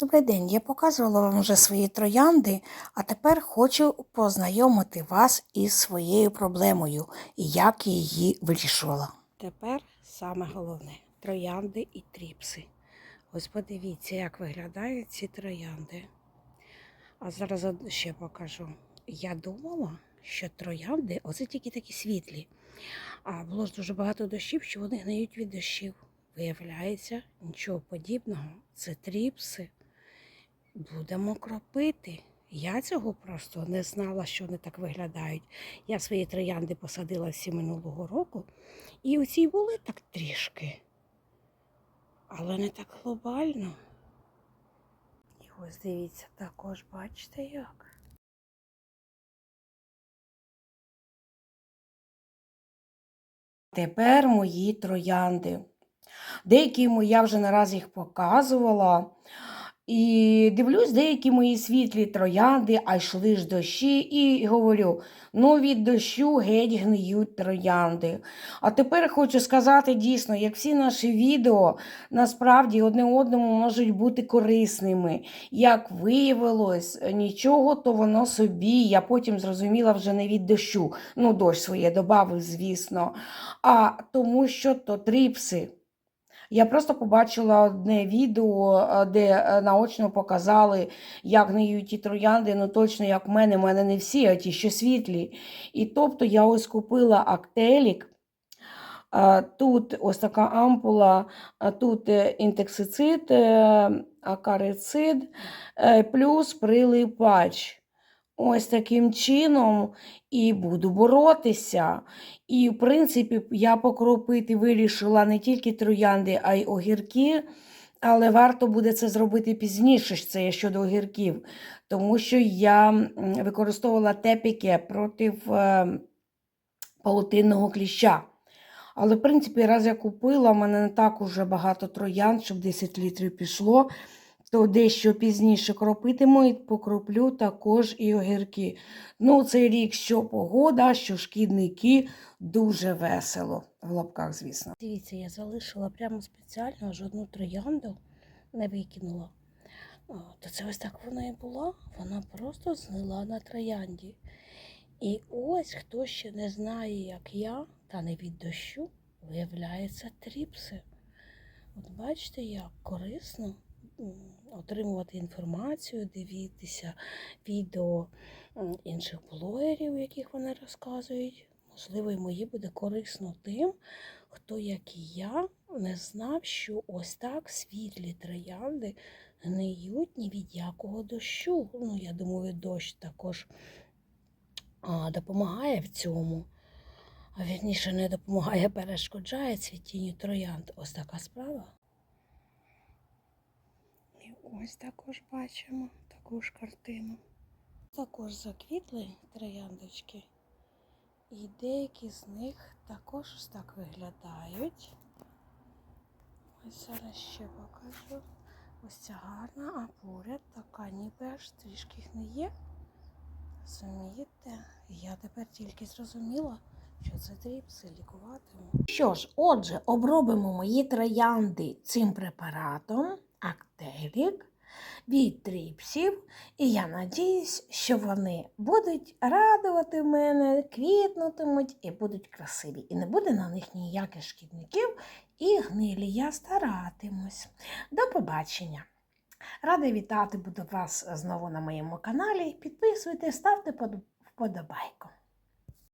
Добрий день, я показувала вам вже свої троянди, а тепер хочу познайомити вас із своєю проблемою і як я її вирішувала. Тепер саме головне троянди і тріпси. Ось подивіться, як виглядають ці троянди. А зараз ще покажу. Я думала, що троянди оце тільки такі світлі. А було ж дуже багато дощів, що вони гниють від дощів. Виявляється, нічого подібного. Це тріпси. Будемо кропити. Я цього просто не знала, що вони так виглядають. Я свої троянди посадила всі минулого року, і оці були так трішки. Але не так глобально. І ось дивіться, також бачите як. Тепер мої троянди. Деякі я вже наразі їх показувала. І дивлюсь, деякі мої світлі троянди, а йшли ж дощі, і говорю: ну від дощу геть гниють троянди. А тепер хочу сказати дійсно, як всі наші відео насправді одне одному можуть бути корисними. Як виявилось, нічого, то воно собі. Я потім зрозуміла вже не від дощу. Ну, дощ своє добавив, звісно, а тому, що то тріпси. Я просто побачила одне відео, е, де е, наочно показали, як гниють ті троянди, ну точно як в мене, в мене не всі, а ті, що світлі. І тобто я ось купила актелік. Е, Тут ось така ампула, тут інтексицид, акарицид, плюс прилипач. Ось таким чином і буду боротися. І, в принципі, я покропити вирішила не тільки троянди, а й огірки. Але варто буде це зробити пізніше, це щодо огірків, тому що я використовувала тепіке проти е, паутинного кліща. Але, в принципі, раз я купила, в мене не так уже багато троянд, щоб 10 літрів пішло, то дещо пізніше кропитиму і покроплю також і огірки. Ну, цей рік що погода, що шкідники, дуже весело. В лапках, звісно. Дивіться, я залишила прямо спеціально жодну троянду не викинула. То це ось так вона і була. Вона просто згнила на троянді. І ось хто ще не знає, як я, та не від дощу, виявляється тріпси. От бачите, як корисно отримувати інформацію, дивитися відео інших блогерів, яких вони розказують. Можливо, і мої буде корисно тим, хто, як і я, не знав, що ось так світлі троянди гниють ні від якого дощу. Ну, я думаю, дощ також а, допомагає в цьому. А вірніше не допомагає, перешкоджає цвітінню троянд. Ось така справа. І ось також бачимо таку ж картину. Також заквітли трояндочки. І деякі з них також ось так виглядають. Ось зараз ще покажу. Ось ця гарна, а поряд така ніби аж трішки гниє. Розумієте? Я тепер тільки зрозуміла, що це тріпси лікуватиму. Що ж, отже, обробимо мої троянди цим препаратом Актелік від тріпсів. І я надіюсь, що вони будуть радувати мене, квітнутимуть і будуть красиві. І не буде на них ніяких шкідників і гнилі. Я старатимусь. До побачення! Рада вітати буду вас знову на моєму каналі. Підписуйтесь, ставте под- вподобайку.